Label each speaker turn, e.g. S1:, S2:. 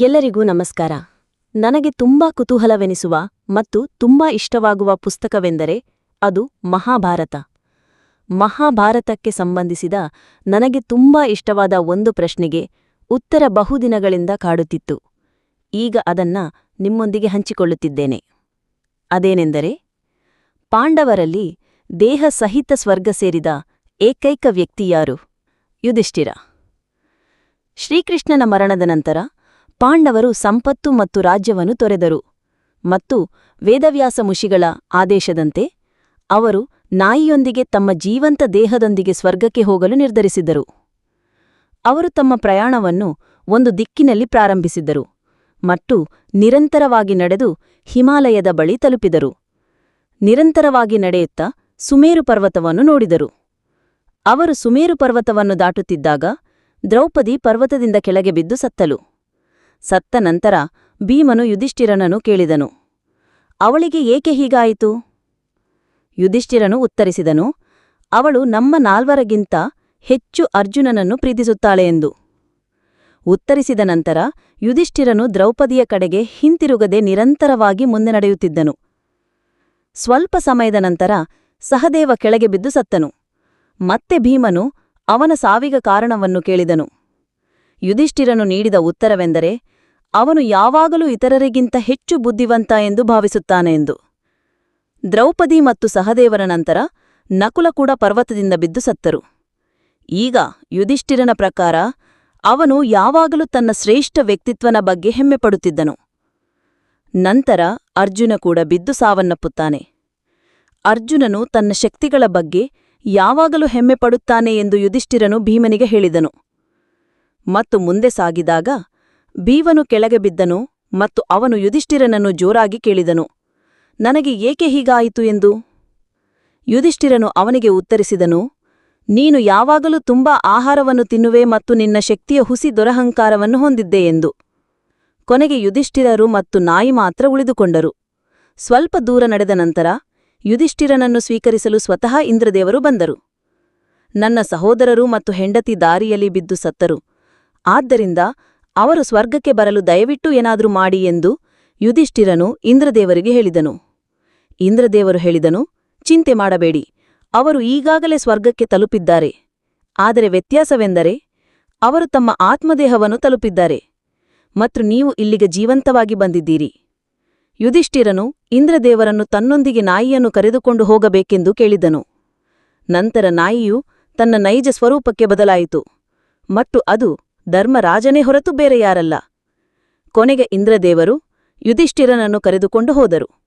S1: ಎಲ್ಲರಿಗೂ ನಮಸ್ಕಾರ. ನನಗೆ ತುಂಬಾ ಕುತೂಹಲವೆನಿಸುವ ಮತ್ತು ತುಂಬಾ ಇಷ್ಟವಾಗುವ ಪುಸ್ತಕವೆಂದರೆ ಅದು ಮಹಾಭಾರತ. ಮಹಾಭಾರತಕ್ಕೆ ಸಂಬಂಧಿಸಿದ ನನಗೆ ತುಂಬಾ ಇಷ್ಟವಾದ ಒಂದು ಪ್ರಶ್ನೆಗೆ ಉತ್ತರ ಬಹುದಿನಗಳಿಂದ ಕಾಡುತ್ತಿತ್ತು. ಈಗ ಅದನ್ನ ನಿಮ್ಮೊಂದಿಗೆ ಹಂಚಿಕೊಳ್ಳುತ್ತಿದ್ದೇನೆ. ಅದೇನೆಂದರೆ, ಪಾಂಡವರಲ್ಲಿ ದೇಹ ಸಹಿತ ಸ್ವರ್ಗ ಸೇರಿದ ಏಕೈಕ ವ್ಯಕ್ತಿ ಯಾರು? ಯುಧಿಷ್ಠಿರ. ಶ್ರೀಕೃಷ್ಣನ ಮರಣದ ನಂತರ ಪಾಂಡವರು ಸಂಪತ್ತು ಮತ್ತು ರಾಜ್ಯವನ್ನು ತೊರೆದರು ಮತ್ತು ವೇದವ್ಯಾಸ ಮುಷಿಗಳ ಆದೇಶದಂತೆ ಅವರು ನಾಯಿಯೊಂದಿಗೆ ತಮ್ಮ ಜೀವಂತ ದೇಹದೊಂದಿಗೆ ಸ್ವರ್ಗಕ್ಕೆ ಹೋಗಲು ನಿರ್ಧರಿಸಿದ್ದರು ಅವರು ತಮ್ಮ ಪ್ರಯಾಣವನ್ನು ಒಂದು ದಿಕ್ಕಿನಲ್ಲಿ ಪ್ರಾರಂಭಿಸಿದರು ಮತ್ತು ನಿರಂತರವಾಗಿ ನಡೆದು ಹಿಮಾಲಯದ ಬಳಿ ತಲುಪಿದರು. ನಿರಂತರವಾಗಿ ನಡೆಯುತ್ತಾ ಸುಮೇರು ಪರ್ವತವನ್ನು ನೋಡಿದರು. ಅವರು ಸುಮೇರು ಪರ್ವತವನ್ನು ದಾಟುತ್ತಿದ್ದಾಗ ದ್ರೌಪದಿ ಪರ್ವತದಿಂದ ಕೆಳಗೆ ಬಿದ್ದು ಸತ್ತಲು. ಸತ್ತ ನಂತರ ಭೀಮನು ಯುಧಿಷ್ಠಿರನನ್ನು ಕೇಳಿದನು. ಅವಳಿಗೆ ಏಕೆ ಹೀಗಾಯಿತು? ಯುಧಿಷ್ಠಿರನು ಉತ್ತರಿಸಿದನು, ಅವಳು ನಮ್ಮ ನಾಲ್ವರಗಿಂತ ಹೆಚ್ಚು ಅರ್ಜುನನನ್ನು ಪ್ರೀತಿಸುತ್ತಾಳೆ ಎಂದು. ಉತ್ತರಿಸಿದ ನಂತರ ಯುಧಿಷ್ಠಿರನು ದ್ರೌಪದಿಯ ಕಡೆಗೆ ಹಿಂತಿರುಗದೆ ನಿರಂತರವಾಗಿ ಮುಂದೆ ನಡೆಯುತ್ತಿದ್ದನು. ಸ್ವಲ್ಪ ಸಮಯದ ನಂತರ ಸಹದೇವ ಕೆಳಗೆ ಬಿದ್ದು ಸತ್ತನು. ಮತ್ತೆ ಭೀಮನು ಅವನ ಸಾವಿಗ ಕಾರಣವನ್ನು ಕೇಳಿದನು. ಯುಧಿಷ್ಠಿರನು ನೀಡಿದ ಉತ್ತರವೆಂದರೆ ಅವನು ಯಾವಾಗಲೂ ಇತರರಿಗಿಂತ ಹೆಚ್ಚು ಬುದ್ಧಿವಂತ ಎಂದು ಭಾವಿಸುತ್ತಾನೆ ಎಂದು. ದ್ರೌಪದಿ ಮತ್ತು ಸಹದೇವರ ನಂತರ ನಕುಲ ಕೂಡ ಪರ್ವತದಿಂದ ಬಿದ್ದು ಸತ್ತರು. ಈಗ ಯುಧಿಷ್ಠಿರನ ಪ್ರಕಾರ ಅವನು ಯಾವಾಗಲೂ ತನ್ನ ಶ್ರೇಷ್ಠ ವ್ಯಕ್ತಿತ್ವನ ಬಗ್ಗೆ ಹೆಮ್ಮೆಪಡುತ್ತಿದ್ದನು ನಂತರ ಅರ್ಜುನ ಕೂಡ ಬಿದ್ದು ಸಾವನ್ನಪ್ಪುತ್ತಾನೆ. ಅರ್ಜುನನು ತನ್ನ ಶಕ್ತಿಗಳ ಬಗ್ಗೆ ಯಾವಾಗಲೂ ಹೆಮ್ಮೆಪಡುತ್ತಾನೆ ಎಂದು ಯುಧಿಷ್ಠಿರನು ಭೀಮನಿಗೆ ಹೇಳಿದನು. ಮತ್ತು ಮುಂದೆ ಸಾಗಿದಾಗ ಭೀವನು ಕೆಳಗೆ ಬಿದ್ದನು ಮತ್ತು ಅವನು ಯುಧಿಷ್ಠಿರನನ್ನು ಜೋರಾಗಿ ಕೇಳಿದನು. ನನಗೆ ಏಕೆ ಹೀಗಾಯಿತು ಎಂದು? ಯುಧಿಷ್ಠಿರನು ಅವನಿಗೆ ಉತ್ತರಿಸಿದನು, ನೀನು ಯಾವಾಗಲೂ ತುಂಬಾ ಆಹಾರವನ್ನು ತಿನ್ನುವೆ ಮತ್ತು ನಿನ್ನ ಶಕ್ತಿಯ ಹುಸಿ ದೊರಹಂಕಾರವನ್ನು ಹೊಂದಿದ್ದೆ ಎಂದು. ಕೊನೆಗೆ ಯುಧಿಷ್ಠಿರರು ಮತ್ತು ನಾಯಿ ಮಾತ್ರ ಉಳಿದುಕೊಂಡರು. ಸ್ವಲ್ಪ ದೂರ ನಡೆದ ನಂತರ ಯುಧಿಷ್ಠಿರನನ್ನು ಸ್ವೀಕರಿಸಲು ಸ್ವತಃ ಇಂದ್ರದೇವರು ಬಂದರು. ನನ್ನ ಸಹೋದರರು ಮತ್ತು ಹೆಂಡತಿ ದಾರಿಯಲ್ಲಿ ಬಿದ್ದು ಸತ್ತರು. ಆದ್ದರಿಂದ ಅವರು ಸ್ವರ್ಗಕ್ಕೆ ಬರಲು ದಯವಿಟ್ಟು ಏನಾದರೂ ಮಾಡಿ ಎಂದು ಯುಧಿಷ್ಠಿರನು ಇಂದ್ರದೇವರಿಗೆ ಹೇಳಿದನು. ಇಂದ್ರದೇವರು ಹೇಳಿದನು, ಚಿಂತೆ ಮಾಡಬೇಡಿ, ಅವರು ಈಗಾಗಲೇ ಸ್ವರ್ಗಕ್ಕೆ ತಲುಪಿದ್ದಾರೆ. ಆದರೆ ವ್ಯತ್ಯಾಸವೆಂದರೆ, ಅವರು ತಮ್ಮ ಆತ್ಮದೇಹವನ್ನು ತಲುಪಿದ್ದಾರೆ. ಮತ್ತು ನೀವು ಇಲ್ಲಿಗೆ ಜೀವಂತವಾಗಿ ಬಂದಿದ್ದೀರಿ. ಯುಧಿಷ್ಠಿರನು ಇಂದ್ರದೇವರನ್ನು ತನ್ನೊಂದಿಗೆ ನಾಯಿಯನ್ನು ಕರೆದುಕೊಂಡು ಹೋಗಬೇಕೆಂದು ಕೇಳಿದನು. ನಂತರ ನಾಯಿಯು ತನ್ನ ನೈಜ ಸ್ವರೂಪಕ್ಕೆ ಬದಲಾಯಿತು. ಮತ್ತು ಅದು ಧರ್ಮರಾಜನೇ ಹೊರತು ಬೇರೆ ಯಾರಲ್ಲ. ಕೊನೆಗೆ ಇಂದ್ರದೇವರು ಯುಧಿಷ್ಠಿರನನ್ನು ಕರೆದುಕೊಂಡು ಹೋದರು.